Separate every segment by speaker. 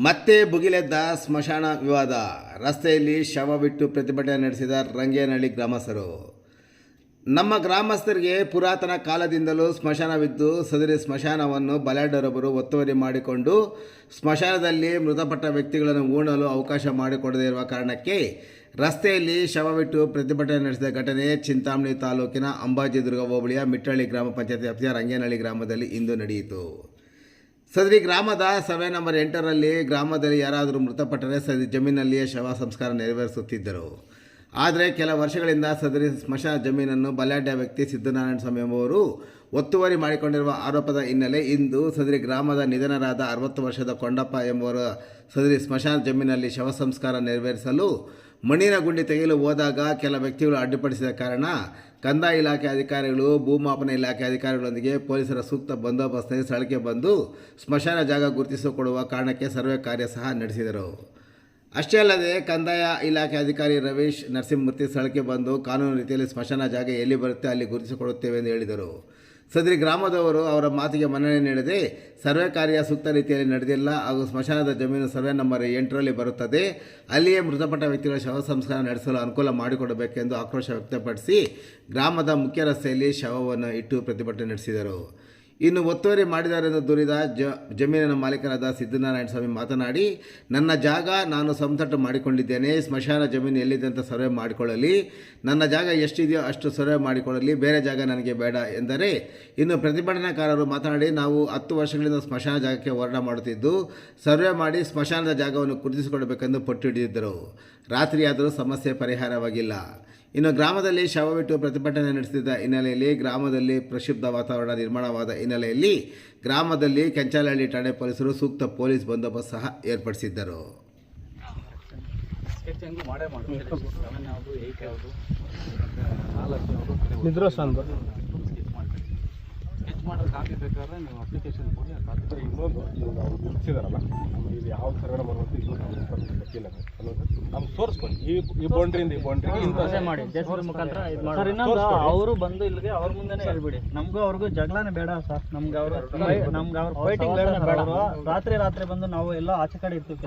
Speaker 1: ಮತ್ತೆ ಭುಗಿಲೆದ್ದ ಸ್ಮಶಾನ ವಿವಾದ. ರಸ್ತೆಯಲ್ಲಿ ಶವ ಬಿಟ್ಟು ಪ್ರತಿಭಟನೆ ನಡೆಸಿದ ರಂಗೇನಹಳ್ಳಿ ಗ್ರಾಮಸ್ಥರು. ನಮ್ಮ ಗ್ರಾಮಸ್ಥರಿಗೆ ಪುರಾತನ ಕಾಲದಿಂದಲೂ ಸ್ಮಶಾನವಿದ್ದು ಸದರಿ ಸ್ಮಶಾನವನ್ನು ಬಲಾಢ್ಯರೊಬ್ಬರು ಒತ್ತುವರಿ ಮಾಡಿಕೊಂಡು ಸ್ಮಶಾನದಲ್ಲಿ ಮೃತಪಟ್ಟ ವ್ಯಕ್ತಿಗಳನ್ನು ಊಣಲು ಅವಕಾಶ ಮಾಡಿಕೊಡದೇ ಇರುವ ಕಾರಣಕ್ಕೆ ರಸ್ತೆಯಲ್ಲಿ ಶವವಿಟ್ಟು ಪ್ರತಿಭಟನೆ ನಡೆಸಿದ ಘಟನೆ ಚಿಂತಾಮಣಿ ತಾಲೂಕಿನ ಅಂಬಾಜಿದುರ್ಗ ಹೋಬಳಿಯ ಮಿಟ್ಟಳ್ಳಿ ಗ್ರಾಮ ಪಂಚಾಯತ್ ವ್ಯಾಪ್ತಿಯ ರಂಗೇನಹಳ್ಳಿ ಗ್ರಾಮದಲ್ಲಿ ಇಂದು ನಡೆಯಿತು. ಸದರಿ ಗ್ರಾಮದ ಸರ್ವೆ ನಂಬರ್ ಎಂಟರಲ್ಲಿ ಗ್ರಾಮದಲ್ಲಿ ಯಾರಾದರೂ ಮೃತಪಟ್ಟರೆ ಸದರಿ ಜಮೀನಲ್ಲಿಯೇ ಶವ ಸಂಸ್ಕಾರ ನೆರವೇರಿಸುತ್ತಿದ್ದರು. ಆದರೆ ಕೆಲ ವರ್ಷಗಳಿಂದ ಸದರಿ ಸ್ಮಶಾನ ಜಮೀನನ್ನು ಬಲಾಢ್ಯ ವ್ಯಕ್ತಿ ಸಿದ್ದನಾರಾಯಣ ಸ್ವಾಮಿ ಎಂಬುವರು ಒತ್ತುವರಿ ಮಾಡಿಕೊಂಡಿರುವ ಆರೋಪದ ಹಿನ್ನೆಲೆ ಇಂದು ಸದರಿ ಗ್ರಾಮದ ನಿಧನರಾದ ಅರವತ್ತು ವರ್ಷದ ಕೊಂಡಪ್ಪ ಎಂಬುವರ ಸದರಿ ಸ್ಮಶಾನ ಜಮೀನಲ್ಲಿ ಶವ ಸಂಸ್ಕಾರ ನೆರವೇರಿಸಲು ಮಣ್ಣಿನ ಗುಂಡಿ ತೆಗೆಯಲು ಹೋದಾಗ ಕೆಲ ವ್ಯಕ್ತಿಗಳು ಅಡ್ಡಿಪಡಿಸಿದ ಕಾರಣ ಕಂದಾಯ ಇಲಾಖೆ ಅಧಿಕಾರಿಗಳು, ಭೂಮಾಪನ ಇಲಾಖೆ ಅಧಿಕಾರಿಗಳೊಂದಿಗೆ ಪೊಲೀಸರ ಸೂಕ್ತ ಬಂದೋಬಸ್ತ್ನಲ್ಲಿ ಸ್ಥಳಕ್ಕೆ ಬಂದು ಸ್ಮಶಾನ ಜಾಗ ಗುರುತಿಸಿಕೊಡುವ ಕಾರಣಕ್ಕೆ ಸರ್ವೆ ಕಾರ್ಯ ಸಹ ನಡೆಸಿದರು. ಅಷ್ಟೇ ಅಲ್ಲದೆ ಕಂದಾಯ ಇಲಾಖೆ ಅಧಿಕಾರಿ ರವೀಶ್ ನರಸಿಂಹಮೂರ್ತಿ ಸ್ಥಳಕ್ಕೆ ಬಂದು ಕಾನೂನು ರೀತಿಯಲ್ಲಿ ಸ್ಮಶಾನ ಜಾಗ ಎಲ್ಲಿ ಬರುತ್ತೆ ಅಲ್ಲಿ ಗುರುತಿಸಿಕೊಡುತ್ತೇವೆ ಎಂದು ಹೇಳಿದರು. ಸದರಿ ಗ್ರಾಮದವರು ಅವರ ಮಾತಿಗೆ ಮನ್ನಣೆ ನೀಡದೆ ಸರ್ವೆ ಕಾರ್ಯ ಸೂಕ್ತ ರೀತಿಯಲ್ಲಿ ನಡೆದಿಲ್ಲ ಹಾಗೂ ಸ್ಮಶಾನದ ಜಮೀನು ಸರ್ವೆ ನಂಬರ್ ಎಂಟರಲ್ಲಿ ಬರುತ್ತದೆ. ಅಲ್ಲಿಯೇ ಮೃತಪಟ್ಟ ವ್ಯಕ್ತಿಗಳ ಶವ ಸಂಸ್ಕಾರ ನಡೆಸಲು ಅನುಕೂಲ ಮಾಡಿಕೊಡಬೇಕೆಂದು ಆಕ್ರೋಶ ವ್ಯಕ್ತಪಡಿಸಿ ಗ್ರಾಮದ ಮುಖ್ಯ ರಸ್ತೆಯಲ್ಲಿ ಶವವನ್ನು ಇಟ್ಟು ಪ್ರತಿಭಟನೆ ನಡೆಸಿದರು. ಇನ್ನು ಒತ್ತುವರಿ ಮಾಡಿದರೆಂದು ದೂರಿದ ಜ, ಜಮೀನಿನ ಮಾಲೀಕನಾದ ಸಿದ್ದನಾರಾಯಣ ಸ್ವಾಮಿ ಮಾತನಾಡಿ, ನನ್ನ ಜಾಗ ನಾನು ಸಮತಟ್ಟು ಮಾಡಿಕೊಂಡಿದ್ದೇನೆ, ಸ್ಮಶಾನ ಜಮೀನು ಎಲ್ಲಿದೆ ಅಂತ ಸರ್ವೆ ಮಾಡಿಕೊಳ್ಳಲಿ, ನನ್ನ ಜಾಗ ಎಷ್ಟಿದೆಯೋ ಅಷ್ಟು ಸರ್ವೆ ಮಾಡಿಕೊಳ್ಳಲಿ, ಬೇರೆ ಜಾಗ ನನಗೆ ಬೇಡ ಎಂದರೆ, ಇನ್ನು ಪ್ರತಿಭಟನಾಕಾರರು ಮಾತನಾಡಿ, ನಾವು ಹತ್ತು ವರ್ಷಗಳಿಂದ ಸ್ಮಶಾನ ಜಾಗಕ್ಕೆ ಹೋರಾಟ ಮಾಡುತ್ತಿದ್ದು, ಸರ್ವೆ ಮಾಡಿ ಸ್ಮಶಾನದ ಜಾಗವನ್ನು ಗುರುತಿಸಿಕೊಡಬೇಕೆಂದು ಪಟ್ಟು ಹಿಡಿದಿದ್ದರು. ರಾತ್ರಿಯಾದರೂ ಸಮಸ್ಯೆ ಪರಿಹಾರವಾಗಿಲ್ಲ. ಇನ್ನು ಗ್ರಾಮದಲ್ಲಿ ಶವವಿಟ್ಟು ಪ್ರತಿಭಟನೆ ನಡೆಸಿದ ಹಿನ್ನೆಲೆಯಲ್ಲಿ ಗ್ರಾಮದಲ್ಲಿ ಪ್ರಕ್ಷುಬ್ಧ ವಾತಾವರಣ ನಿರ್ಮಾಣವಾದ ಹಿನ್ನೆಲೆಯಲ್ಲಿ ಗ್ರಾಮದಲ್ಲಿ ಕೆಂಚಾಲಹಳ್ಳಿ ಠಾಣೆ ಪೊಲೀಸರು ಸೂಕ್ತ ಪೊಲೀಸ್ ಬಂದೋಬಸ್ತ್ ಸಹ ಏರ್ಪಡಿಸಿದ್ದರು.
Speaker 2: ಸ್ಕೆಚ್ ಮಾಡೋದು ಕಾಪಿ ಬೇಕಾದ್ರೆ ನೀವು ಅಪ್ಲಿಕೇಶನ್ ಕೊಡಿ ಆ ಕಾಪಿ
Speaker 3: ಇನ್ನೊಂದು ಇವಾಗ ಅವ್ರು ನಿಲ್ಸಿದಾರಲ್ಲ ನಮ್ಗೆ ಇದು ಯಾವ ಸರ್ವೆ ಬರುತ್ತೆ ಇದು ನಮ್ಗೆ ಗೊತ್ತಿಲ್ಲ ನಮ್ಗೆ ತೋರಿಸ್ಕೊಡಿ. ಈ ಈ ಬೌಂಡ್ರಿಯಿಂದ ಈ ಬೌಂಡ್ರಿ ಇಂಥ
Speaker 4: ಮಾಡಿ. ಜೆಸಿಬಿ ಮುಖಾಂತರ ಇದು ಮಾಡಿ. ಸರ್ ಇನ್ನೊಂದು ಅವರು ಬಂದು ಇಲ್ಲಿಗೆ ಅವ್ರ ಮುಂದೆನೇ ಹೇಳ್ಬಿಡಿ. ನಮಗೂ ಅವ್ರಿಗೂ ಜಗಳನೇ ಬೇಡ ಸರ್. ನಮ್ಗೆ ಅವರು ನಮ್ಗೆ ಅವ್ರ ಫೈಟಿಂಗ್ ಬೇಡ. ಬೇಡ. ರಾತ್ರಿ ರಾತ್ರಿ ಬಂದು ನಾವು ಎಲ್ಲ ಆಚೆ ಕಡೆ ಇರ್ತೀವಿ.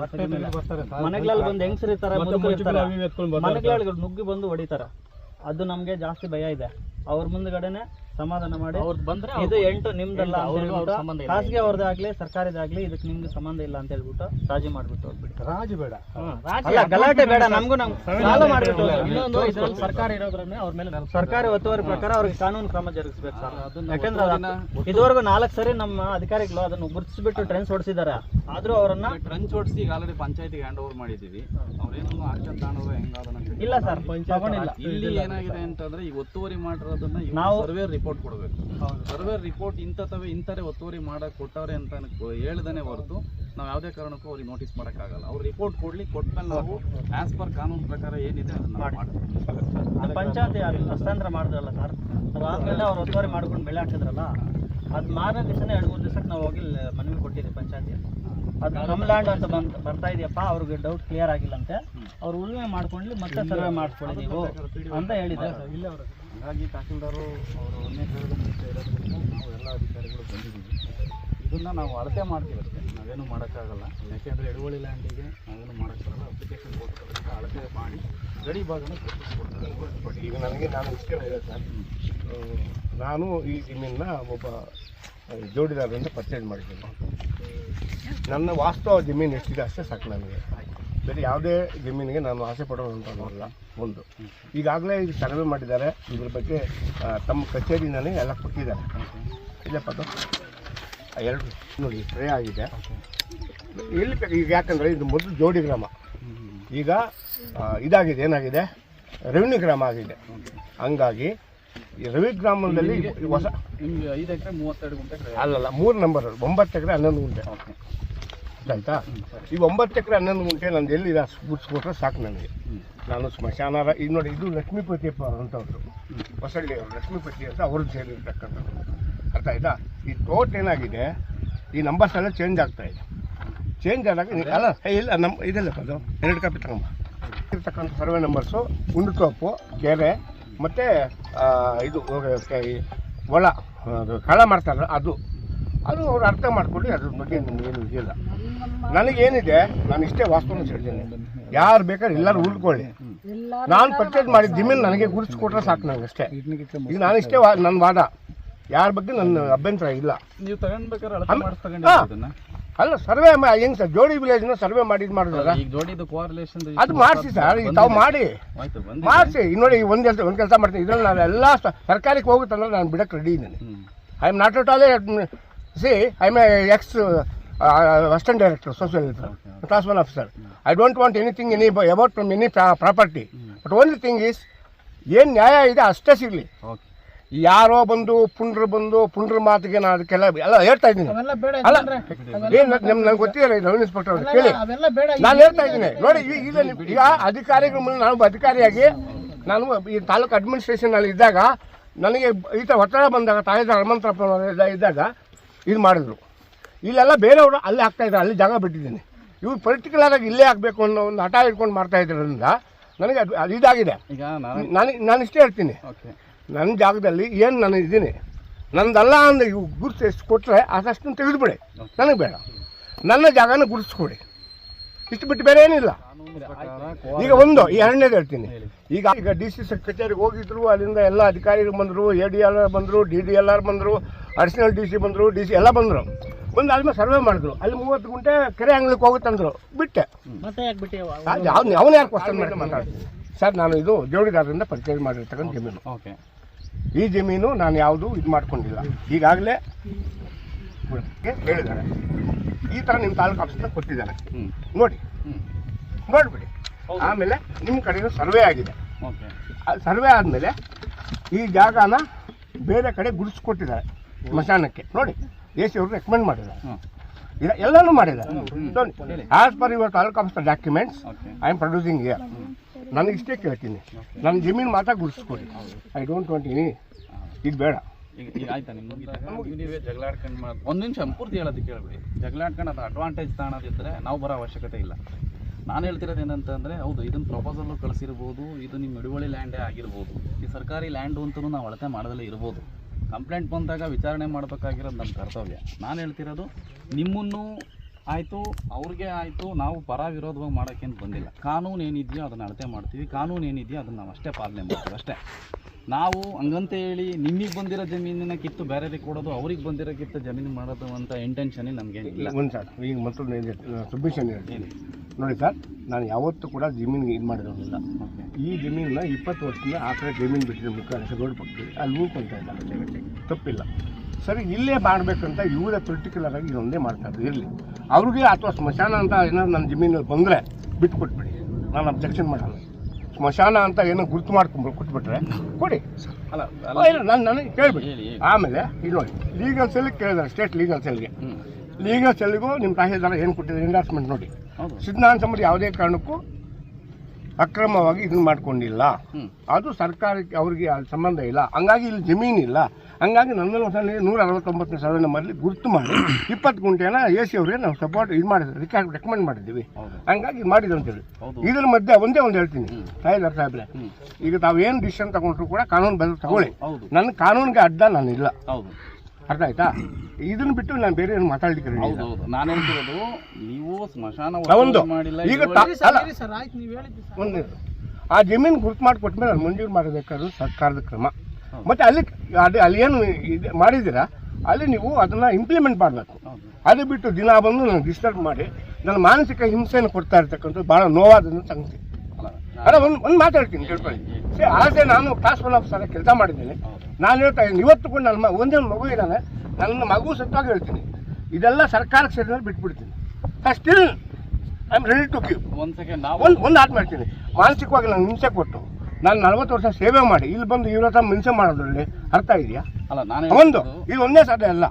Speaker 4: ಮನೆಗಳಲ್ಲಿ ಬಂದು ಹೆಂಗಸರು ಇರ್ತಾರೆ ಮನೆಗಳಲ್ಲಿ ನುಗ್ಗಿ ಬಂದು ಹೊಡಿತಾರೆ. ಅದು ನಮ್ಗೆ ಜಾಸ್ತಿ ಭಯ ಇದೆ. ಅವ್ರ ಮುಂದ್ಗಡೆನೆ ಸಮಾಧಾನ ಮಾಡಿ.
Speaker 2: ಅವ್ರು ಬಂದ್ರೆ
Speaker 4: ಇದು ಎಂಟು ನಿಮ್ದಲ್ಲ ಹೇಳ್ಬಿಟ್ಟು ಖಾಸಗಿ ಅವ್ರದ್ದಾಗ್ಲಿ ಸರ್ಕಾರದಾಗ್ಲಿ ಇದಕ್ಕೆ ನಿಮ್ಗೆ ಸಂಬಂಧ ಇಲ್ಲ ಅಂತ ಹೇಳ್ಬಿಟ್ಟು ರಾಜಿ ಮಾಡ್ಬಿಟ್ಟು ಹೋಗ್ಬಿಟ್ಟು
Speaker 3: ರಾಜು ಬೇಡ.
Speaker 4: ಅಲ್ಲ ಗಲಾಟೆ ಬೇಡ ನಮಗೂ ನಮ್ಗೆ ಸಾಲ ಮಾಡ್ಬಿಟ್ಟು
Speaker 2: ಇನ್ನೊಂದು ಇದ್ರಲ್ಲಿ ಸರ್ಕಾರ ಇರೋದ್ರನ್ನೇ ಅವ್ರ ಮೇಲೆ
Speaker 4: ಸರ್ಕಾರಿ ಒತ್ತುವರಿ ಪ್ರಕಾರ ಅವ್ರಿಗೆ ಕಾನೂನು ಕ್ರಮ ಜರುಗಿಸ್ಬೇಕು ಸರ್. ಯಾಕಂದ್ರೆ ಇದುವರೆಗೂ ನಾಲ್ಕು ಸರಿ ನಮ್ಮ ಅಧಿಕಾರಿಗಳು ಅದನ್ನು ಗುರುತಿಸ್ಬಿಟ್ಟು ಟ್ರೆನ್ಸ್ ಹೊಡಿಸಿದ್ದಾರೆ. ಆದ್ರೂ ಅವರನ್ನ
Speaker 2: ಟ್ರೆನ್ಸ್ ಓಡಿಸಿ ಈಗ ಆಲ್ರೆಡಿ ಪಂಚಾಯತಿಗೆ ಹ್ಯಾಂಡ್ ಓವರ್ ಮಾಡಿದೀವಿ ಅವ್ರೇನು ಆಕ್ಷನ್ ತಗೊಂಡ್ರೆ ಹೆಂಗಾದ
Speaker 4: ಇಲ್ಲ ಸರ್ ತಗೊಂಡಿಲ್ಲ.
Speaker 2: ಇಲ್ಲಿ ಏನಾಗಿದೆ ಅಂತಂದ್ರೆ ಈಗ ಒತ್ತುವರಿ ಮಾಡಿರೋದನ್ನ
Speaker 4: ನಾವು-
Speaker 2: ಸರ್ವೆ ರಿಪೋರ್ಟ್ ಕೊಡಬೇಕು. ಸರ್ವೆ ರಿಪೋರ್ಟ್ ಇಂಥವೇ ಇಂಥರೇ ಒತ್ತುವರಿ ಮಾಡೋಕೆ ಕೊಟ್ಟವ್ರೆ ಅಂತ ಹೇಳ್ದೇ ಹೊರತು ನಾವು ಯಾವುದೇ ಕಾರಣಕ್ಕೂ ಅವ್ರಿಗೆ ನೋಟಿಸ್ ಮಾಡೋಕ್ಕಾಗಲ್ಲ. ಅವ್ರು ರಿಪೋರ್ಟ್ ಕೊಡಲಿ ಕೊಟ್ಮೇಲೆ ನಾವು ಆ್ಯಸ್ ಪರ್ ಕಾನೂನು ಪ್ರಕಾರ ಏನಿದೆ ಅದನ್ನು
Speaker 4: ಪಂಚಾಯತಿ ಹಸ್ತಾಂತರ ಮಾಡಿದ್ರಲ್ಲ ಸರ್? ಆದಮೇಲೆ ಅವ್ರು ಒತ್ತುವರಿ ಮಾಡ್ಕೊಂಡು ಬೆಳೆ ಹಾಕಿದ್ರಲ್ಲ? ಅದು ಮಾರನೇ ದಿವಸನೇ ಎರಡು ಮೂರು ದಿವಸಕ್ಕೆ ನಾವು ಹೋಗಿ ಮನವಿ ಕೊಟ್ಟಿದ್ದೀವಿ ಪಂಚಾಯತಿ. ಅದು ನಮ್ಮ ಲ್ಯಾಂಡ್ ಅಂತ ಬಂದ್ ಬರ್ತಾ ಇದೆಯಪ್ಪ ಅವ್ರಿಗೆ ಡೌಟ್ ಕ್ಲಿಯರ್ ಆಗಿಲ್ಲಂತೆ ಅವ್ರು ಉಳುಮೆ ಮಾಡ್ಕೊಂಡ್ಲಿ ಮತ್ತೆ ಸರ್ವೆ ಮಾಡ್ಕೊಳ್ಳಿ ನೀವು ಅಂತ ಹೇಳಿದ್ದಾರೆ.
Speaker 2: ಹಾಗಾಗಿ ತಹಸೀಲ್ದಾರು ಅವರು ಒಂದೇ ಹೇಳೋದು ಮುಂಚೆ ಇರೋದ್ರಿಂದ ನಾವು ಎಲ್ಲ ಅಧಿಕಾರಿಗಳು ಬಂದಿದ್ದೀವಿ. ಇದನ್ನು ನಾವು ಅಳತೆ ಮಾಡ್ತೀವಿ ಅಷ್ಟೇ. ನಾವೇನು ಮಾಡೋಕ್ಕಾಗಲ್ಲ. ಯಾಕೆಂದರೆ ಎಡವಳಿ ಲ್ಯಾಂಡಿಗೆ ನಾವೇನು ಮಾಡೋಕ್ಕಾಗಲ್ಲ. ಅಪ್ಲಿಕೇಶನ್ ಕೊಡ್ತಾರೆ ಅಳತೆ ಮಾಡಿ ಗಡಿ ಭಾಗನ ಕೊಡ್ತಾರೆ
Speaker 3: ಈಗ ನನಗೆ ನಾನು ಇಷ್ಟೇ ಇದೆ ಸರ್. ನಾನು ಈ ಜಮೀನನ್ನ ಒಬ್ಬ ಜೋಡಿದಾರರಿಂದ ಪರ್ಚೇಸ್ ಮಾಡಿದ್ದೀನಿ. ನನ್ನ ವಾಸ್ತವ ಜಮೀನು ಎಷ್ಟಿದೆ ಅಷ್ಟೇ ಸಾಕು ನನಗೆ. ಬೇರೆ ಯಾವುದೇ ಜಮೀನಿಗೆ ನಾನು ಆಸೆ ಪಡೋವಂಥದ್ದಲ್ಲ ಒಂದು. ಈಗಾಗಲೇ ಈಗ ಸರ್ವೆ ಮಾಡಿದ್ದಾರೆ. ಇದ್ರ ಬಗ್ಗೆ ತಮ್ಮ ಕಚೇರಿನಲ್ಲಿ ಎಲ್ಲ ಕೊಟ್ಟಿದ್ದಾರೆ. ಇಲ್ಲಪ್ಪ ಅದು ಎರಡು ನೋಡಿ ಸ್ಪ್ರೇ ಆಗಿದೆ. ಇಲ್ಲಿ ಈಗ ಯಾಕಂದರೆ ಇದು ಮೊದಲು ಜೋಡಿ ಗ್ರಾಮ. ಈಗ ಇದಾಗಿದೆ. ಏನಾಗಿದೆ? ರೆವಿನ್ಯೂ ಗ್ರಾಮ ಆಗಿದೆ. ಹಂಗಾಗಿ ಈ ರವಿ ಗ್ರಾಮದಲ್ಲಿ ಈ ಹೊಸ
Speaker 2: ಐದು ಎಕರೆ ಮೂವತ್ತೆರಡು ಗುಂಟೆ
Speaker 3: ಅಲ್ಲಲ್ಲ ಮೂರು ನಂಬರ್ ಒಂಬತ್ತು ಎಕರೆ ಹನ್ನೊಂದು ಗುಂಟೆ. ಆಯ್ತಾ? ಈ ಒಂಬತ್ತು ಎಕರೆ ಹನ್ನೊಂದು ಗುಂಟೆ ನಂದು ಎಲ್ಲಿ ಬಿಡಿಸ್ಕೊಟ್ರೆ ಸಾಕು ನನಗೆ. ನಾನು ಸ್ಮಶಾನ ಈಗ ನೋಡಿ, ಇದು ಲಕ್ಷ್ಮೀಪತಿ ಅಂತವ್ರು. ಹೊಸಳ್ಳಿ ಅವರು, ಲಕ್ಷ್ಮೀಪತಿ ಅಂತ ಅವ್ರದ್ದು ಸೇರಿರ್ತಕ್ಕಂಥದ್ದು ಅರ್ಥ ಆಯ್ತಾ? ಈ ಟೋಟ್ ಏನಾಗಿದೆ, ಈ ನಂಬರ್ಸ್ ಎಲ್ಲ ಚೇಂಜ್ ಆಗ್ತಾ ಇದೆ. ಚೇಂಜ್ ಆದಾಗ ಅಲ್ಲ ಇಲ್ಲ ನಮ್ಮ ಇದೆಲ್ಲ ಅದು ಎರಡು ಕಾಪಿ ತಗೊಂಬ. ಇರ್ತಕ್ಕಂಥ ಸರ್ವೆ ನಂಬರ್ಸು ಉಂಡುತೋಪು ಕೆರೆ, ಮತ್ತು ಇದು ಒಳ ಕಳ ಮಾಡ್ತಾರಲ್ಲ, ಅದು. ಅದು ಅವ್ರು ಅರ್ಥ ಮಾಡ್ಕೊಳ್ಳಿ ಅದ್ರ ಬಗ್ಗೆ ಏನು ಇದೆಯಲ್ಲ ನನಗೇನಿದೆ ನಾನು ಇಷ್ಟೇ ವಾಸ್ತವನ ಹೇಳ್ತೀನಿ. ಯಾರು ಬೇಕಾದ್ರೆ ಎಲ್ಲರೂ ಉಳ್ಕೊಳ್ಳಿ. ನಾನು ಪರ್ಚೇಸ್ ಮಾಡಿದ ಜಮೀನು ನನಗೆ ಗುರುತಿಸ್ಕೊಟ್ರೆ ಸಾಕು ನನಗೆ ಅಷ್ಟೇ. ಈಗ ನಾನು ಇಷ್ಟೇ ನನ್ನ ವಾದ. ಯಾರ ಬಗ್ಗೆ ನನ್ನ ಅಭ್ಯಂತರ ಇಲ್ಲ.
Speaker 2: ನೀವು ತಗೊಂಡ್ಬೇಕಾದ್ರೆ
Speaker 3: ಅಲ್ಲ ಸರ್ವೆ ಹೆಂಗ್ ಸರ್? ಜೋಡಿ ವಿಲೇಜ್ನ ಸರ್ವೆ
Speaker 2: ಮಾಡಿ ಇದು ಕೋರಿಲೇಷನ್
Speaker 3: ಅದು ಮಾಡಿಸಿ ಸರ್ ತಾವು ಮಾಡಿ. ಮಾಡಿಸಿ. ನೋಡಿ ಒಂದು ಕೆಲಸ ಒಂದು ಕೆಲಸ ಮಾಡ್ತೀನಿ. ಇದ್ರಲ್ಲಿ ನಾನು ಎಲ್ಲಾ ಸರ್ಕಾರಕ್ಕೆ ಹೋಗುತ್ತಂದ್ರೆ ನಾನು ಬಿಡಕ್ಕೆ ರೆಡಿ ಇದ್ದೀನಿ. I am not at all see I am ex assistant director social welfare one officer I don't want anything any about from any property but only thing is ಏನು ನ್ಯಾಯ ಇದೆ ಅಷ್ಟೇ ಸಿಗಲಿ. ಯಾರೋ ಬಂದು ಪುಂಡ್ರು ಬಂದು ಪುಂಡ್ರ ಮಾತಿಗೆ ನಾನು ಅದಕ್ಕೆಲ್ಲ ಎಲ್ಲ ಹೇಳ್ತಾ ಇದ್ದೀನಿ. ಅಲ್ಲ
Speaker 4: ಏನು
Speaker 3: ಏನು ನಂಗೆ ಗೊತ್ತಿಲ್ಲ ರೆವಿನ್ಯೂ ಇನ್ಸ್ಪೆಕ್ಟರ್ ಅವ್ರು ಕೇಳಿ. ನಾನು ಹೇಳ್ತಾ ಇದ್ದೀನಿ. ನೋಡಿ ಈಗ ಈಗ ಈಗ ಅಧಿಕಾರಿಗಳ ಮುಂದೆ ನಾನು ಅಧಿಕಾರಿಯಾಗಿ ನಾನು ಈ ತಾಲೂಕು ಅಡ್ಮಿನಿಸ್ಟ್ರೇಷನಲ್ಲಿ ಇದ್ದಾಗ ನನಗೆ ಈ ಥರ ಒತ್ತಡ ಬಂದಾಗ ತಾಯಿದ ಹನುಮಂತಪ್ಪ ಅವ್ರು ಇದ್ದಾಗ ಇದು ಮಾಡಿದ್ರು. ಇಲ್ಲೆಲ್ಲ ಬೇರೆಯವರು ಅಲ್ಲೇ ಇದ್ದಾರೆ ಅಲ್ಲಿ ಜಾಗ ಬಿಟ್ಟಿದ್ದೀನಿ. ಇವ್ರು ಪರ್ಟಿಕ್ಯುಲರ್ ಆಗಿ ಇಲ್ಲೇ ಆಗಬೇಕು ಅನ್ನೋ ಒಂದು ಹಠ ಇಟ್ಕೊಂಡು ಮಾಡ್ತಾ ಇದ್ರಿಂದ ನನಗೆ ಅದು ಅದು ಇದಾಗಿದೆ.
Speaker 2: ಈಗ ನಾನು
Speaker 3: ನಾನು ನಾನು ಇಷ್ಟೇ ಹೇಳ್ತೀನಿ.
Speaker 2: ಓಕೆ.
Speaker 3: ನನ್ನ ಜಾಗದಲ್ಲಿ ಏನು ನಾನು ಇದ್ದೀನಿ ನನ್ನದಲ್ಲ ಅಂದರೆ ಇವು ಗುರುತು ಎಷ್ಟು ಕೊಟ್ಟರೆ ಅದಷ್ಟು ತೆಗೆದುಬಿಡಿ. ನನಗೆ ಬೇಡ. ನನ್ನ ಜಾಗನ ಗುರುತಿಸ್ಕೊಡಿ. ಇಷ್ಟು ಬಿಟ್ಟು ಬೇರೆ ಏನಿಲ್ಲ. ಈಗ ಒಂದು ಈ ಎರಡನೇದು ಹೇಳ್ತೀನಿ. ಈಗ ಈಗ ಡಿ ಸಿ ಕಚೇರಿಗೆ ಹೋಗಿದ್ರು ಅಲ್ಲಿಂದ ಎಲ್ಲ ಅಧಿಕಾರಿಗಳು ಬಂದರು ಎ ಡಿ ಎಲ್ ಆರ್ ಬಂದರು ಡಿ ಡಿ ಎಲ್ ಆರ್ ಬಂದರು ಅಡಿಷನಲ್ ಡಿ ಸಿ ಬಂದರು ಡಿ ಸಿ ಎಲ್ಲ ಬಂದರು. ಒಂದು ಆದ್ಮೇಲೆ ಸರ್ವೆ ಮಾಡಿದ್ರು. ಅಲ್ಲಿ ಮೂವತ್ತು ಗುಂಟೆ ಕೆರೆ ಅಂಗ್ಲಿಕ್ಕೆ ಹೋಗುತ್ತಂದ್ರು ಬಿಟ್ಟೆ.
Speaker 4: ಮತ್ತೆ ಯಾಕೆ ಬಿಟ್ಟಿ
Speaker 3: ಅವ್ನು ಅವನು ಯಾರು ಕ್ವಶನ್ ಮಾಡಿ ಮಾತಾಡ್ತೀನಿ ಸರ್ ನಾನು ಇದು ಜೋಡಿದಾರರಿಂದ ಪರ್ಚೇಸ್ ಮಾಡಿರ್ತಕ್ಕಂಥ ಜಮೀನು.
Speaker 2: ಓಕೆ.
Speaker 3: ಈ ಜಮೀನು ನಾನು ಯಾವುದು ಇದು ಮಾಡ್ಕೊಂಡಿಲ್ಲ. ಈಗಾಗಲೇ ಹೇಳಿದ್ದಾರೆ. ಈ ಥರ ನಿಮ್ಮ ತಾಲೂಕು ಆಫೀಸ್ನ ಕೊಟ್ಟಿದ್ದಾರೆ. ನೋಡಿ. ನೋಡಿಬಿಡಿ ಆಮೇಲೆ ನಿಮ್ಮ ಕಡೆಯಿಂದ ಸರ್ವೆ ಆಗಿದೆ.
Speaker 2: ಓಕೆ.
Speaker 3: ಸರ್ವೆ ಆದಮೇಲೆ ಈ ಜಾಗನ ಬೇರೆ ಕಡೆ ಗುಡಿಸ್ಕೊಟ್ಟಿದ್ದಾರೆ ಸ್ಮಶಾನಕ್ಕೆ. ನೋಡಿ. ಸಿ ಅವರು ರೆಕಮೆಂಡ್ ಮಾಡಿದ್ದಾರೆ. ಇಲ್ಲ ಎಲ್ಲನೂ ಮಾಡಿದ್ದಾರೆ. As per your taluk office documents I am producing year ನನಗೆ ಇಷ್ಟೇ ಕೇಳ್ತೀನಿ. ನನ್ನ ಜಮೀನು ಮಾತ್ರ ಗುರುತಿಸ್ಕೊಡಿ. ಐ ಡೋಂಟ್ ವಾಂಟ್ ಇನಿ ಇದು ಬೇಡ.
Speaker 2: ಈಗ ಆಯ್ತಾ ನಿಮ್ಗೆ ನೀವು ಒಂದು ನಿಮಿಷ ಪೂರ್ತಿ ಹೇಳೋದಕ್ಕೆ ಕೇಳಬೇಡಿ. ಜಗಳಾಡ್ಕೊಂಡು ಅದು ಅಡ್ವಾಂಟೇಜ್ ತಾಣದಿದ್ರೆ ನಾವು ಬರೋ ಅವಶ್ಯಕತೆ ಇಲ್ಲ. ನಾನು ಹೇಳ್ತಿರೋದು ಏನಂತಂದರೆ ಹೌದು ಇದನ್ನು ಪ್ರಪೋಸಲ್ಲು ಕಳಿಸಿರ್ಬೋದು ಇದು ನಿಮ್ಮ ಹಿಡುವಳಿ ಲ್ಯಾಂಡೇ ಆಗಿರ್ಬೋದು. ಈ ಸರ್ಕಾರಿ ಲ್ಯಾಂಡು ಅಂತಲೂ ನಾವು ಅಳತೆ ಮಾಡದಲ್ಲೇ ಇರ್ಬೋದು. ಕಂಪ್ಲೇಂಟ್ ಬಂದಾಗ ವಿಚಾರಣೆ ಮಾಡಬೇಕಾಗಿರೋದು ನಮ್ಮ ಕರ್ತವ್ಯ. ನಾನು ಹೇಳ್ತಿರೋದು, ನಿಮ್ಮನ್ನು ಆಯಿತು, ಅವ್ರಿಗೆ ಆಯಿತು, ನಾವು ಪರ ವಿರೋಧವಾಗಿ ಮಾಡೋಕ್ಕೇನು ಬಂದಿಲ್ಲ. ಕಾನೂನು ಏನಿದೆಯೋ ಅದನ್ನು ಅಳತೆ ಮಾಡ್ತೀವಿ, ಕಾನೂನು ಏನಿದೆಯೋ ಅದನ್ನು ನಾವು ಅಷ್ಟೇ ಪಾಲನೆ ಮಾಡ್ತೀವಿ ಅಷ್ಟೇ. ನಾವು ಹಂಗಂತ ಹೇಳಿ ನಿಮಗೆ ಬಂದಿರೋ ಜಮೀನಿನ ಕಿತ್ತು ಬೇರೆ ಕೊಡೋದು ಅವ್ರಿಗೆ ಬಂದಿರೋ ಕಿತ್ತು ಜಮೀನು ಮಾಡೋದು ಅಂತ ಇಂಟೆನ್ಷನ್ ನಮಗೇನಿಲ್ಲ
Speaker 3: ಒಂದು ಸರ್ ಈಗ ಮತ್ತೊಂದು ಸಬ್ಮಿಷನ್ ಹೇಳ್ತೀನಿ. ನೋಡಿ ಸರ್ ನಾನು ಯಾವತ್ತೂ ಕೂಡ ಜಮೀನಿಗೆ ಇದು ಮಾಡಿರೋದಿಲ್ಲ. ಈ ಜಮೀನನ್ನ ಇಪ್ಪತ್ತು ವರ್ಷದಿಂದ ಆ ಕಡೆ ಜಮೀನು ಬಿಟ್ಟಿದ್ದೆ ಮುಖ ರೋಡ್ ಪಕ್ಕದಲ್ಲಿ. ಅಲ್ಲಿ ಉಳ್ಕೊಂತ ಇದ್ದಾರೆ. ತಪ್ಪಿಲ್ಲ. ಸರಿ ಇಲ್ಲೇ ಮಾಡಬೇಕಂತ ಇವರೇ ಪರ್ಟಿಕ್ಯುಲರ್ ಆಗಿ ಇದೊಂದೇ ಮಾಡ್ತಾ ಇದ್ರು ಇರಲಿ. ಅವ್ರಿಗೆ ಅಥವಾ ಸ್ಮಶಾನ ಅಂತ ಏನಾದ್ರು ನನ್ನ ಜಮೀನಲ್ಲಿ ಬಂದರೆ ಬಿಟ್ಟು ಕೊಟ್ಬಿಡಿ ನಾನು ಅಬ್ಜೆಕ್ಷನ್ ಮಾಡಲ್ಲ. ಸ್ಮಶಾನ ಅಂತ ಏನೋ ಗುರುತು ಮಾಡ್ಕೊಂಡು ಕೊಟ್ಬಿಟ್ರೆ ಕೊಡಿ.
Speaker 2: ಅಲ್ಲ
Speaker 3: ಇಲ್ಲ ನಾನು ನನಗೆ ಕೇಳ್ಬಿಡಿ. ಆಮೇಲೆ ಇಲ್ಲಿ ನೋಡಿ ಲೀಗಲ್ ಸೆಲ್ಗೆ ಕೇಳಿದಾರೆ ಸ್ಟೇಟ್ ಲೀಗಲ್ ಸೆಲ್ಗೆ ಲೀಗಲ್ ಸೆಲ್ಗೂ ನಿಮ್ಮ ತಹಸೀಲ್ದಾರ ಏನು ಕೊಟ್ಟಿದ್ದಾರೆ ಇನ್ವೆಸ್ಟ್ಮೆಂಟ್ ನೋಡಿ. ಸಿದ್ಧಾಂತ ಸಂಬಂಧ ಯಾವುದೇ ಕಾರಣಕ್ಕೂ ಅಕ್ರಮವಾಗಿ ಇದನ್ನ ಮಾಡ್ಕೊಂಡಿಲ್ಲ. ಅದು ಸರ್ಕಾರಕ್ಕೆ ಅವ್ರಿಗೆ ಅದು ಸಂಬಂಧ ಇಲ್ಲ. ಹಂಗಾಗಿ ಇಲ್ಲಿ ಜಮೀನಿಲ್ಲ. ಹಂಗಾಗಿ ನನ್ನ ಒಂದ್ಸಲ ನೂರ ಅರವತ್ತೊಂಬತ್ತನೇ ಸಾವಿರ ನಂಬರ್ಲಿ ಗುರುತು ಮಾಡಿ ಇಪ್ಪತ್ತು ಗುಂಟೆನ ಎ ಸಿ ಅವ್ರಿಗೆ ನಾವು ಸಪೋರ್ಟ್ ಇದು ಮಾಡಿದ್ರು. ರಿಕಾರ್ಡ್ ರೆಕಮೆಂಡ್ ಮಾಡಿದ್ದೀವಿ. ಹಂಗಾಗಿ ಮಾಡಿದ್ರು ಅಂತೇಳಿ. ಇದ್ರ ಮಧ್ಯೆ ಒಂದೇ ಒಂದು ಹೇಳ್ತೀನಿ. ಸಾಯಿದರ್ ಸಾಹೇಬ್ರೆ ಈಗ ತಾವು ಏನು ಡಿಸಿಷನ್ ತಗೊಂಡ್ರು ಕೂಡ ಕಾನೂನು ಬದಲು ತಗೊಳ್ಳಿ. ನನ್ನ ಕಾನೂನಿಗೆ ಅಡ್ಡ ನಾನಿಲ್ಲ ಅರ್ಥ ಆಯ್ತಾ? ಇದನ್ನ ಬಿಟ್ಟು ನಾನು ಬೇರೆ ಏನು ಮಾತಾಡ್ಲಿಕ್ಕೆ
Speaker 2: ನೀವು ಸ್ಮಶಾನ ಮಾಡಿಲ್ಲ
Speaker 3: ಈಗ ಒಂದು. ಆ ಜಮೀನು ಗುರುತು ಮಾಡಿ ಕೊಟ್ಮೇಲೆ ಮೇಲೆ ಮಂಜೂರು ಮಾಡಬೇಕಾದ್ರು ಸರ್ಕಾರದ ಕ್ರಮ. ಮತ್ತೆ ಅಲ್ಲಿ ಅದು ಅಲ್ಲಿ ಏನು ಇದು ಮಾಡಿದ್ದೀರಾ? ಅಲ್ಲಿ ನೀವು ಅದನ್ನ ಇಂಪ್ಲಿಮೆಂಟ್ ಮಾಡಬೇಕು. ಅದು ಬಿಟ್ಟು ದಿನ ಬಂದು ನನಗೆ ಡಿಸ್ಟರ್ಬ್ ಮಾಡಿ ನನ್ನ ಮಾನಸಿಕ ಹಿಂಸೆಯನ್ನು ಕೊಡ್ತಾ ಇರ್ತಕ್ಕಂಥದ್ದು ಭಾಳ ನೋವಾದ ಸಂಗತಿ
Speaker 2: ಅಲ್ಲ,
Speaker 3: ಒಂದು ಒಂದು ಮಾತಾಡ್ತೀನಿ ಕೇಳ್ಕೊಳ್ಳಿ ಸರಿ ಆಸೆ ನಾನು ಕ್ಲಾಸ್ ಒನ್ ಆಫೀಸರ್ ಕೆಲಸ ಮಾಡಿದ್ದೀನಿ. ನಾನು ಹೇಳ್ತಾ ಇದ್ದೀನಿ ಇವತ್ತು ಕೂಡ ನನ್ನ ಒಂದೇ ಒಂದು ಮಗು ಇದ್ದಾನೆ. ನನ್ನ ಮಗು ಸತ್ವಾಗ ಹೇಳ್ತೀನಿ. ಇದೆಲ್ಲ ಸರ್ಕಾರಕ್ಕೆ ಸೇರಿದ್ರೆ ಬಿಟ್ಬಿಡ್ತೀನಿ. Still I am ready to give
Speaker 2: ಒಂದು ಸೆಕೆಂಡ್
Speaker 3: ಒಂದು ಒಂದು ಆಟ ಮಾಡ್ತೀನಿ ಮಾನಸಿಕವಾಗಿ ನಾನು ಹಿಂಸೆ ಕೊಟ್ಟು ನಾನು ನಲ್ವತ್ತು ವರ್ಷ ಸೇವೆ ಮಾಡಿ ಇಲ್ಲಿ ಬಂದು ಇವ್ರ ಹತ್ರ ಹಿಂಸೆ ಮಾಡೋದ್ರಲ್ಲಿ ಅರ್ಥ ಇದೆಯಾ?
Speaker 2: ಅಲ್ಲ ನಾನು
Speaker 3: ಒಂದು ಇದು ಒಂದೇ ಸಲ ಅಲ್ಲ.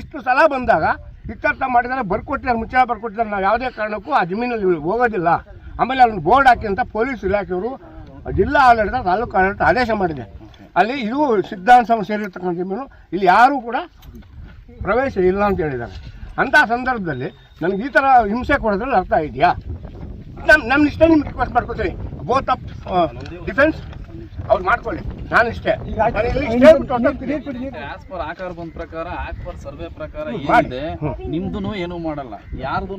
Speaker 3: ಇಷ್ಟು ಸಲ ಬಂದಾಗ ಇತ್ಯರ್ಥ ಮಾಡಿದರೆ ಬರ್ಕೊಟ್ಟಿದ್ದಾರೆ ಮುಂಚೆ ಬರ್ಕೊಟ್ಟಿದ್ದಾರೆ ನಾವು ಯಾವುದೇ ಕಾರಣಕ್ಕೂ ಆ ಜಮೀನಲ್ಲಿ ಹೋಗೋದಿಲ್ಲ. ಆಮೇಲೆ ಅಲ್ಲಿ ಬೋರ್ಡ್ ಹಾಕಿ ಅಂತ ಪೊಲೀಸ್ ಇಲಾಖೆಯವರು ಜಿಲ್ಲಾ ಆಡಳಿತ ತಾಲೂಕು ಆಡಳಿತ ಆದೇಶ ಮಾಡಿದೆ. ಅಲ್ಲಿ ಇದು ಸಿದ್ಧಾಂತ ಸೇರಿರ್ತಕ್ಕಂಥ ಜಮೀನು ಇಲ್ಲಿ ಯಾರೂ ಕೂಡ ಪ್ರವೇಶ ಇಲ್ಲ ಅಂತ ಹೇಳಿದ್ದಾರೆ. ಅಂಥ ಸಂದರ್ಭದಲ್ಲಿ ನನಗೆ ಈ ಥರ ಹಿಂಸೆ ಕೊಡೋದ್ರಲ್ಲಿ ಅರ್ಥ ಇದೆಯಾ? ನಮ್ಮ ನಮ್ಮ ಇಷ್ಟ ನಿಮ್ಗೆ ರಿಕ್ವೆಸ್ಟ್ ಮಾಡ್ಕೊತೀನಿ. ಬೋತ್ ಆಫ್ ಡಿಫೆನ್ಸ್ ಅವ್ರು ಮಾಡ್ಕೊಳ್ಳಿ. ನಾನು ಇಷ್ಟೇ
Speaker 2: ಆಕಾರ ಬಂದ ಪ್ರಕಾರ ಆಸ್ಪರ್ ಸರ್ವೆ ಪ್ರಕಾರ. ಏನಿದೆ ನಿಮ್ದು ಏನು ಮಾಡಲ್ಲ. ಯಾರ್ದು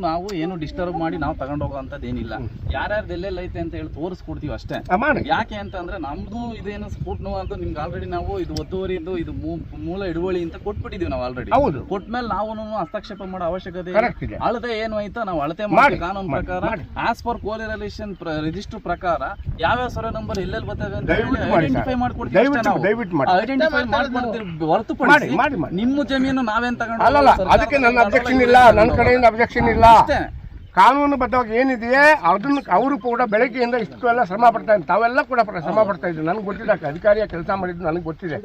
Speaker 2: ನಾವು ಏನು ಡಿಸ್ಟರ್ಬ್ ಮಾಡಿ ನಾವು ತಗೊಂಡು ಹೋಗೋಂಥದ್ದು ಏನಿಲ್ಲ. ಯಾರ್ಯಾರ್ದು ಎಲ್ಲೆಲ್ಲ ಐತೆ ಅಂತ ಹೇಳಿ ತೋರಿಸ್ಕೊಡ್ತೀವಿ ಅಷ್ಟೇ.
Speaker 3: ಯಾಕೆ ಅಂತ
Speaker 2: ಯಾಕೆ ಅಂತಂದ್ರೆ ನಮ್ದು ಇದೇನು ಸ್ಫೋಟ್ ನೋವು ಅಂತ ನಿಮ್ಗೆ ಆಲ್ರೆಡಿ ನಾವು ಇದು ಒತ್ತುವರಿ ಇದು ಮೂ- ಮೂಲ ಹಿಡುವಳಿ ಅಂತ ಕೊಟ್ಬಿಟ್ಟಿದೀವಿ ನಾವು ಆಲ್ರೆಡಿ
Speaker 3: ಹೌದು.
Speaker 2: ಕೊಟ್ಮೇಲೆ ನಾವು ಹಸ್ತಕ್ಷೇಪ ಮಾಡೋ ಅವಶ್ಯಕತೆ ಅಳದೆ
Speaker 3: ಕರೆಕ್ಟ್ ಇದೆ.
Speaker 2: ಅಳತೆ ಏನು ಐತಾ ನಾವು ಅಳತೆ
Speaker 3: ಮಾಡಿ,
Speaker 2: ಕಾನೂನು ಪ್ರಕಾರ. ಆಸ್ ಪರ್ ಕೋಲಿರಲೇಷನ್ ರಿಜಿಸ್ಟರ್ ಪ್ರಕಾರ ಯಾವ್ಯಾವ ಸರ್ವೆ ನಂಬರ್ ಎಲ್ಲೆಲ್ಲಿ ಬರ್ತವೆ ಅಂತ
Speaker 3: ಮಾಡಿ.
Speaker 2: ಐಡೆಂಟಿಫೈ. ಮಾಡ್ಕೊಡ್ತೀವಿ
Speaker 3: ದಯವಿಟ್ಟು ದಯವಿಟ್ಟು ಮಾಡಿ.
Speaker 2: ಐಡೆಂಟಿಫೈ ಮಾಡ್ಕೊಡ್ತೀವಿ
Speaker 3: ಮಾಡಿ
Speaker 2: ಹೊರತುಪಡಿಸಿ
Speaker 3: ಮಾಡಿ ಮಾಡಿ
Speaker 2: ನಿಮ್ಮ ಜಮೀನು ನಾವೇನ್ ತಗೊಂಡು
Speaker 3: ಅಲ್ಲಲ್ಲ ಅದಕ್ಕೆ ನನ್ನ ಅಬ್ಜೆಕ್ಷನ್ ಇಲ್ಲ ನನ್ನ ಕಡೆಯಿಂದ ಅಬ್ಜೆಕ್ಷನ್ ಇಲ್ಲ.
Speaker 2: ಕಾನೂನು
Speaker 3: ಕಾನೂನುಬದ್ಧವಾಗಿ ಏನಿದೆಯೇ ಅದನ್ನ ಅವರು ಕೂಡ ಬೆಳಗ್ಗೆಯಿಂದ ಇಷ್ಟು ಎಲ್ಲ ಶ್ರಮ ಪಡ್ತಾ ಇದ್ದಾರೆ. ತಾವೆಲ್ಲ ಕೂಡ ಶ್ರಮ ಪಡ್ತಾ ಇದ್ರು ನನಗೆ ಗೊತ್ತಿಲ್ಲ ಅಧಿಕಾರಿಯ ಕೆಲಸ ಮಾಡಿದ್ದು ನನಗೆ ಗೊತ್ತಿದೆ.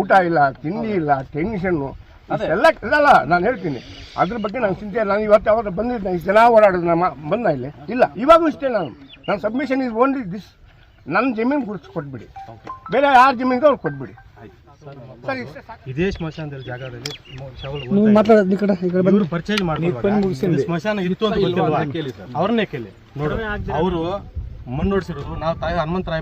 Speaker 3: ಊಟ ಇಲ್ಲ ತಿಂಡಿ ಇಲ್ಲ ಟೆನ್ಷನ್ನು ಅದೆಲ್ಲ ಇಲ್ಲಲ್ಲ ನಾನು ಹೇಳ್ತೀನಿ. ಅದ್ರ ಬಗ್ಗೆ ನಾನು ಚಿಂತೆ ಇಲ್ಲ. ನಾನು ಇವತ್ತು ಯಾವಾಗ ಬಂದಿದ್ದೆ ಇಷ್ಟು ಜನ ಓಡಾಡೋದು ನಮ್ಮ ಬಂದ ಇಲ್ಲಿ. ಇಲ್ಲ ಇವಾಗೂ ಇಷ್ಟೇ ನಾನು. ನನ್ನ ಸಬ್ಮಿಷನ್ ಇಸ್ ಓನ್ಲಿ ದಿಸ್ ನನ್ನ ಜಮೀನು ಗುರುತು ಕೊಟ್ಬಿಡಿ. ಬೇರೆ ಯಾರ ಜಮೀನಿಗೆ ಅವ್ರು ಕೊಟ್ಬಿಡಿ. ಸರಿ. ಇಷ್ಟೇ ಸಾಕು.
Speaker 5: ಇದೇ ಸ್ಮಶಾನದಲ್ಲಿ ಜಾಗದಲ್ಲಿ ಶವಗಳು ಇವರು ಪರ್ಚೇಸ್ ಮಾಡ್ಕೊಂಡು ಸ್ಮಶಾನ ಇತ್ತು ಅಂತ ಗೊತ್ತಿಲ್ವಾ? ಅವ್ರನ್ನೇ ಕೇಳಿ ನೋಡು ಅವರು ಮಣ್ಣು ಹೊಡ್ಸಿರೋದು ನಾವು ತಾಯಿ ಹನುಮಂತರಾಯ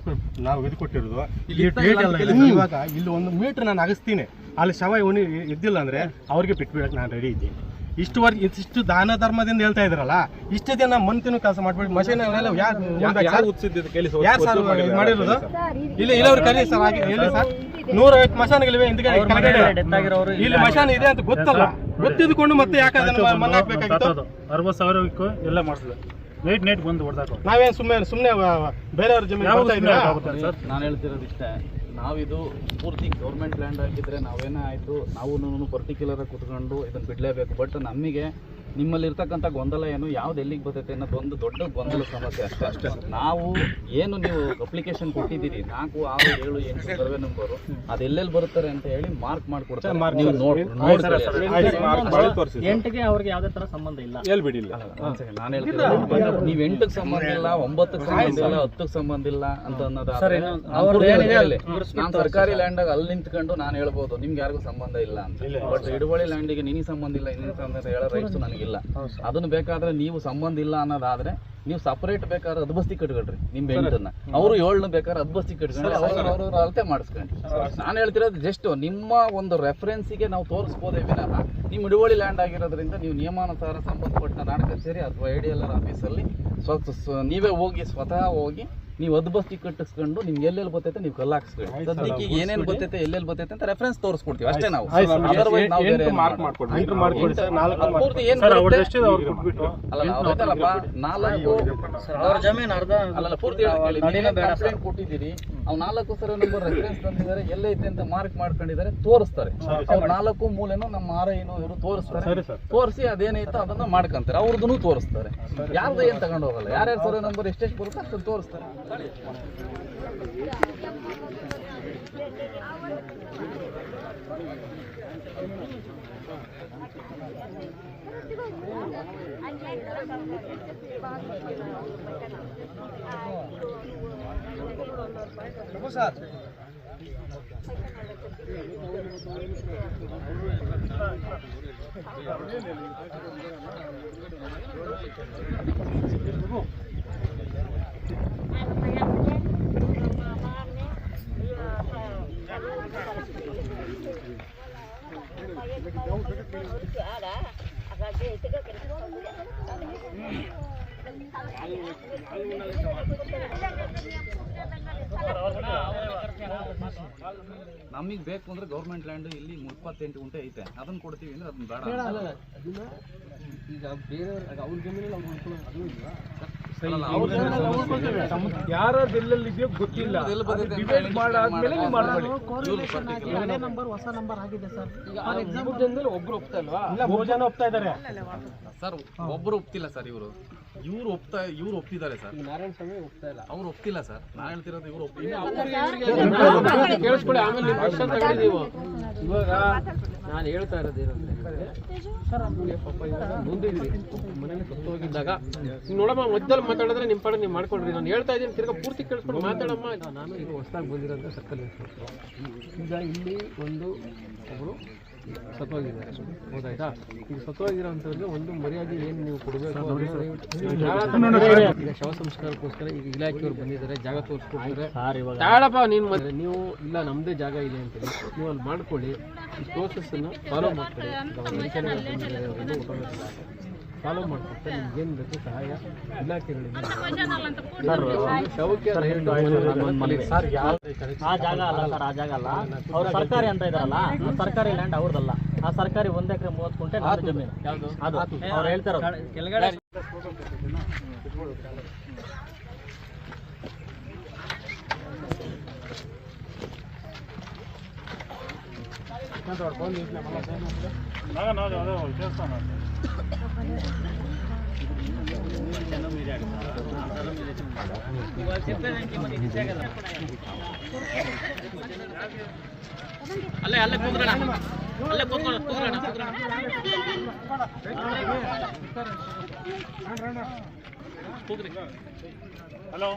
Speaker 5: ನಾವು ಇದು ಕೊಟ್ಟಿರೋದು. ಇಲ್ಲಿ ಡೇಟ್ ಎಲ್ಲ ಇದೆ. ಇವಾಗ ಇಲ್ಲಿ ಒಂದು ಮೀಟರ್ ನಾನು ಅಗಸ್ತೀನಿ. ಅಲ್ಲಿ ಶವ ಇವನು ಇದ್ದಿಲ್ಲ ಅಂದ್ರೆ ಅವ್ರಿಗೆ ಬಿಟ್ಬಿಡಕ್ಕೆ ನಾನು ರೆಡಿ ಇದ್ದೀನಿ. ಇಷ್ಟು ವರ್ಷ ಇಷ್ಟು ದಾನ ಧರ್ಮದಿಂದ ಹೇಳ್ತಾ ಇದ್ರಲ್ಲ ಇಷ್ಟು ದಿನ ಮಂತಿನ ಕೆಲಸ ಮಾಡ್ಬಿಟ್ಟು ಮಷೀನ್ ಯಾರು ಯಾರು ಮಾಡಿರೋದು? ಇಲ್ಲಿ ಇಲ್ಲ ಅವ್ರು ಕರೀ ಸರ್ ಹಾಗೆ ಹೇಳಿ ಸರ್? ನೂರೈವತ್ತು ಮಶಾನಗಳಿವೆ ಹಿಂದ್ಗಡೆ ಇಲ್ಲಿ. ಮಶಾನ್ ಇದೆ ಅಂತ ಗೊತ್ತಲ್ಲ? ಗೊತ್ತಿದ್ಕೊಂಡು ಮತ್ತೆ ಯಾಕಂದ್ರೆ ಅದನ್ನ ಮಣ್ಣು ಹಾಕ್ಬೇಕಾಗಿತ್ತು?
Speaker 6: ಅರವತ್ತು ಸಾವಿರಕ್ಕೂ ಎಲ್ಲ ಮಾಡಿಸಿದೆ. ನೈಟ್ ನೈಟ್ ಬಂದು ಹೊಡೆದಾಕ
Speaker 5: ನಾವೇನ್ ಸುಮ್ಮನೆ ಸುಮ್ಮನೆ ಬೇರೆಯವ್ರ ಜಮೀನು
Speaker 2: ನಾನು ಹೇಳ್ತಿರೋದು ಇಷ್ಟೇ. ನಾವಿದು ಪೂರ್ತಿ ಗೌರ್ಮೆಂಟ್ ಲ್ಯಾಂಡ್ ಆಗಿದ್ದರೆ ನಾವೇನೇ ಆಯಿತು ನಾವು ಪರ್ಟಿಕ್ಯುಲರ್ ಕುತ್ಕೊಂಡು ಇದನ್ನು ಬಿಡಲೇಬೇಕು. ಬಟ್ ನಮಗೆ ನಿಮ್ಮಲ್ಲಿ ಇರ್ತಕ್ಕಂಥ ಗೊಂದಲ ಏನು? ಯಾವ್ದು ಎಲ್ಲಿಗೆ ಬರ್ತೈತೆ ಅನ್ನೋದು ಒಂದು ದೊಡ್ಡ ಗೊಂದಲ ಸಮಸ್ಯೆ ಅಷ್ಟೇ. ಅಷ್ಟೇ ನಾವು ಏನು ನೀವು ಅಪ್ಲಿಕೇಶನ್ ಕೊಟ್ಟಿದ್ದೀರಿ ನಾಲ್ಕು ಆರು ಏಳು ಎಂಟು ಸರ್ವೆ ನಂಬರು ಅದು ಎಲ್ಲೆಲ್ಲಿ ಬರುತ್ತಾರೆ ಅಂತ ಹೇಳಿ ಮಾರ್ಕ್ ಮಾಡ್ಕೊಡ್ತಾರೆ. ನೀವು ನೋಡಿ.
Speaker 4: ಎಂಟಿಗೆ ಅವ್ರಿಗೆ ಯಾವ್ದೇ ತರ ಸಂಬಂಧ ಇಲ್ಲ.
Speaker 5: ಹೇಳ್ಬಿಡಿಲ್ಲ.
Speaker 2: ನಾನು ಹೇಳ್ತೀನಿ. ನೀವು ಎಂಟಕ್ಕೆ ಸಂಬಂಧ ಇಲ್ಲ ಒಂಬತ್ತಕ್ಕೆ ಸಂಬಂಧ ಇಲ್ಲ ಹತ್ತಕ್ಕೆ ಸಂಬಂಧ ಇಲ್ಲ ಅಂತ
Speaker 4: ಅನ್ನೋದು
Speaker 2: ನಾನು ಸರ್ಕಾರಿ ಲ್ಯಾಂಡ್ ಆಗ ಅಲ್ಲಿ ನಿಂತ್ಕೊಂಡು ನಾನು ಹೇಳ್ಬೋದು ನಿಮ್ಗೆ ಯಾರಿಗೂ ಸಂಬಂಧ ಇಲ್ಲ ಅಂತ. ಬಟ್ ಹಿಡುವಳಿ ಲ್ಯಾಂಡಿಗೆ ನಿನಗೆ ಸಂಬಂಧ ಇಲ್ಲ ಇನ್ನೇನು ಸಂಬಂಧ ಇಲ್ಲ ಹೇಳೋ ರೈಟ್ಸ್ ನನಗಿಲ್ಲ. ಅದನ್ನ ಬೇಕಾದ್ರೆ ನೀವು ಸಂಬಂಧ ಇಲ್ಲ ಅನ್ನೋದಾದ್ರೆ ನೀವು ಸಪರೇಟ್ ಬೇಕಾದ್ರೆ ಅದ್ಬಸ್ತಿ ಕಟ್ಕೊಳ್ರಿ ನಿಮ್ ಎಂಟನ್ನ ಅವರು ಏಳ್ನ ಬೇಕಾದ್ರೆ ಅದ್ಬಸ್ತಿ ಕಟ್ಕೊಂಡ್ರೆ ಅಳತೆ ಮಾಡಿಸ್ಕೊಂಡು ನಾನು ಹೇಳ್ತಿರೋದು ಜಸ್ಟ್ ನಿಮ್ಮ ಒಂದು ರೆಫರೆನ್ಸಿಗೆ ನಾವು ತೋರಿಸ್ಬೋದೇ ವಿನಃ. ನಿಮ್ಮ ಹಿಡುವಳಿ ಲ್ಯಾಂಡ್ ಆಗಿರೋದ್ರಿಂದ ನೀವು ನಿಯಮಾನುಸಾರ ಸಂಬಂಧಪಟ್ಟ ನಾಡ ಕಚೇರಿ ಅಥವಾ ಐಡಿಯಲ್ ಡಿ ಎಲ್ ಆರ್ ಆಫೀಸಲ್ಲಿ ಸ್ವ- ನೀವೇ ಹೋಗಿ ಸ್ವತಃ ಹೋಗಿ ನೀವು ಅದ್ಬಸ್ತಿ ಕಟ್ಟಿಸ್ಕೊಂಡು ನಿಮ್ಗೆ ಎಲ್ಲೆಲ್ಲಿ ಗೊತ್ತೈತೆ ನೀವು ಕಲ್ಲು ಹಾಕ್ಸ್ಕೊಳ್ಳಿ. ಸದ್ಯಕ್ಕೆ ಈಗ ಏನೇನು ಗೊತ್ತೈತೆ ಎಲ್ಲೆಲ್ಲಿ ಬರ್ತೈತೆ ಅಂತ ರೆಫರೆನ್ಸ್ ತೋರಿಸ್ಕೊಡ್ತೀವಿ ಅಷ್ಟೇ ನಾವು. ಅದರ್ವೈಸ್ ನಾವು ಬೇರೆ ಅದು ಪೂರ್ತಿ ಏನ್
Speaker 6: ಅವ್ರು
Speaker 2: ಅಲ್ಲ ನಾವು ಅದಲ್ಲಪ್ಪ ನಾಲ್ಕು
Speaker 4: ಅವ್ರ ಜಮೀನ್ ಅರ್ಧ
Speaker 2: ಪೂರ್ತಿ ಕಂಪ್ಲೇಂಟ್ ಕೊಟ್ಟಿದ್ದೀರಿ ಅವ್ ನಾಲ್ಕು ಸರಿ ನಂಬರ್ ರೆಫರೆನ್ಸ್ ತಂದಿದ್ದಾರೆ ಎಲ್ಲೈತೆ ಅಂತ ಮಾರ್ಕ್ ಮಾಡ್ಕೊಂಡಿದ್ದಾರೆ ತೋರಿಸ್ತಾರೆ. ಅವ್ರ ನಾಲ್ಕು ಮೂಲೆನೂ ನಮ್ಮ ಆರ ಏನೋ ಇವರು ತೋರಿಸ್ತಾರೆ. ತೋರಿಸಿ ಅದೇನೈತೋ ಅದನ್ನ ಮಾಡ್ಕೊಂತಾರೆ ಅವ್ರದ್ದು ತೋರಿಸ್ತಾರೆ. ಯಾರ್ದು ಏನ್ ತಗೊಂಡು ಹೋಗಲ್ಲ ಯಾರ್ಯಾರ ಸರಿ ನಂಬರ್ ಎಷ್ಟೆಷ್ಟು ಬರುತ್ತೋ ಅಷ್ಟು ತೋರಿಸ್ತಾರೆ. సార్ ನಮಗೆ ಬೇಕು ಅಂದ್ರೆ ಗೌರ್ಮೆಂಟ್ ಲ್ಯಾಂಡ್ ಇಲ್ಲಿ ಇಪ್ಪತ್ತೆಂಟು ಗುಂಟೆ ಐತೆ. ಅದನ್ನ ಕೊಡ್ತೀವಿ ಅಂದ್ರೆ ಅದನ್ನ ಬೇಡ ಈಗ ಬೇರೆಯವ್ರಿಗೆ ಅವ್ರ ಜಮೀನಲ್ಲಿ ಅವ್ರು ಇಲ್ಲ.
Speaker 7: ಯಾರು ಎಲ್ಲೆಲ್ಲಿ ಇದೆಯೋ ಗೊತ್ತಿಲ್ಲ. ಡಿಬೇಟ್ ಮಾಡಾದ್ಮೇಲೆ ನೀವು ಮಾಡ್ಕೊಳ್ಳಿ.
Speaker 2: ಇವ್ರು
Speaker 4: ನಂಬರ್ ಹೊಸ ನಂಬರ್ ಆಗಿದೆ ಸರ್.
Speaker 7: ಒಬ್ರು ಒಪ್ತಾ ಇಲ್ವಾ?
Speaker 6: ಇಲ್ಲ ಮೂರು ಜನ ಒಪ್ತಾ ಇದ್ದಾರೆ.
Speaker 2: ಸರ್ ಒಬ್ರು ಒಪ್ತಿಲ್ಲ ಸರ್ ಇವರು. ಇವ್ರು ಒಪ್ತಾ ಇವ್ರು ಒಪ್ತಿದ್ದಾರೆ ಸರ್.
Speaker 7: ನಾರಾಯಣ ಸ್ವಾಮಿ ಒಪ್ತಾ ಇಲ್ಲ.
Speaker 2: ಅವ್ರು ಒಪ್ತಿಲ್ಲ ಸರ್. ನಾ ಹೇಳ್ತಿರೋದು ಇವ್ರು
Speaker 7: ಕೇಳಿಸ್ಕೊಳ್ಳಿ ಆಮೇಲೆ ನೀವು ತಗೊಳ್ಳಿ ನೀವು. ಇವಾಗ ನಾನು ಹೇಳ್ತಾ ಇರೋದು ಏನಂದ್ರೆ ಪಾಪ ಇವಾಗ ನೊಂದಿದ್ರಿ ಮನೇಲಿ ಸತ್ತು ಹೋಗಿದ್ದಾಗ ನೋಡಮ್ಮ ಮಧ್ಯದಲ್ಲಿ ಮಾತಾಡಿದ್ರೆ ನಿಮ್ಮ ಪಡೆ ನೀವು ಮಾಡ್ಕೊಳ್ರಿ ನಾನು ಹೇಳ್ತಾ ಇದ್ದೀನಿ ತಿರ್ಗಾ ಪೂರ್ತಿ ಕೇಳಿಸ್ಕೊಂಡು ಮಾತಾಡಮ್ಮ. ನಾನು ಈಗ ಹೊಸದಾಗಿ ಬಂದಿರೋಂಥ ಸರ್ಕಲ್ ಈಗ ಇಲ್ಲಿ ಒಂದು ಒಬ್ಬರು ಸತ್ತೋಗಿದ್ದಾರೆ ಹೌದಾಯ್ತಾ? ಈಗ ಸತ್ತೋಗಿರೋಂಥವ್ರಿಗೆ ಒಂದು ಮರ್ಯಾದೆ ಏನು ನೀವು ಕೊಡಬೇಕು ಈಗ ಶವ ಸಂಸ್ಕಾರಕ್ಕೋಸ್ಕರ ಈಗ ಇಲಾಖೆಯವ್ರು ಬಂದಿದ್ದಾರೆ ಜಾಗ ತೋರಿಸ್ಕೊಡ್ತಾರೆ. ತಾಳಪ್ಪ ನೀನು ಮತ್ತೆ ನೀವು ಇಲ್ಲ ನಮ್ಮದೇ ಜಾಗ ಇದೆ ಅಂತೇಳಿ ನೀವು ಅಲ್ಲಿ ಮಾಡ್ಕೊಳ್ಳಿ. ಈ ಪ್ರೋಸೆಸ್ಸನ್ನು ಫಾಲೋ ಮಾಡ್ಕೊಳ್ಳಿ. ಫಾಲೋ ಏನು ಬೇಕು ಸಹಾಯ? ಇಲಾಖೆಗಳಿಂದ
Speaker 6: ಸರ್ ಯಾವ
Speaker 4: ಆ ಜಾಗ ಅಲ್ಲ ಸರ್ ಆ ಜಾಗ ಅಲ್ಲ. ಅವ್ರು ಸರ್ಕಾರಿ ಅಂತ ಇದಾರಲ್ಲ ಆ ಸರ್ಕಾರಿ ಲ್ಯಾಂಡ್ ಅವ್ರದಲ್ಲ. ಆ ಸರ್ಕಾರಿ ಒಂದ್ ಎಕರೆ ಮೂವತ್ತು ಕುಂಟೆ ನಮ್ದು ಜಮೀನು. ಯಾವುದು? ಅದು. ಅವ್ರು ಹೇಳ್ತಾರ ಕೆಳಗಡೆ
Speaker 6: ನಾನು ಅದೇ ಅದೇ ದೇವಸ್ಥಾನ
Speaker 4: ಅಲ್ಲೇ ಅಲ್ಲೇ ಕೂತ್ಕೊಳ್ಳೋಣ. ಅಲ್ಲೇ ಕೂತ್ಕೊಳ್ಳೋಣ ಕೂತ್ಕೊಳ್ಳೋಣ
Speaker 6: ಹಲೋ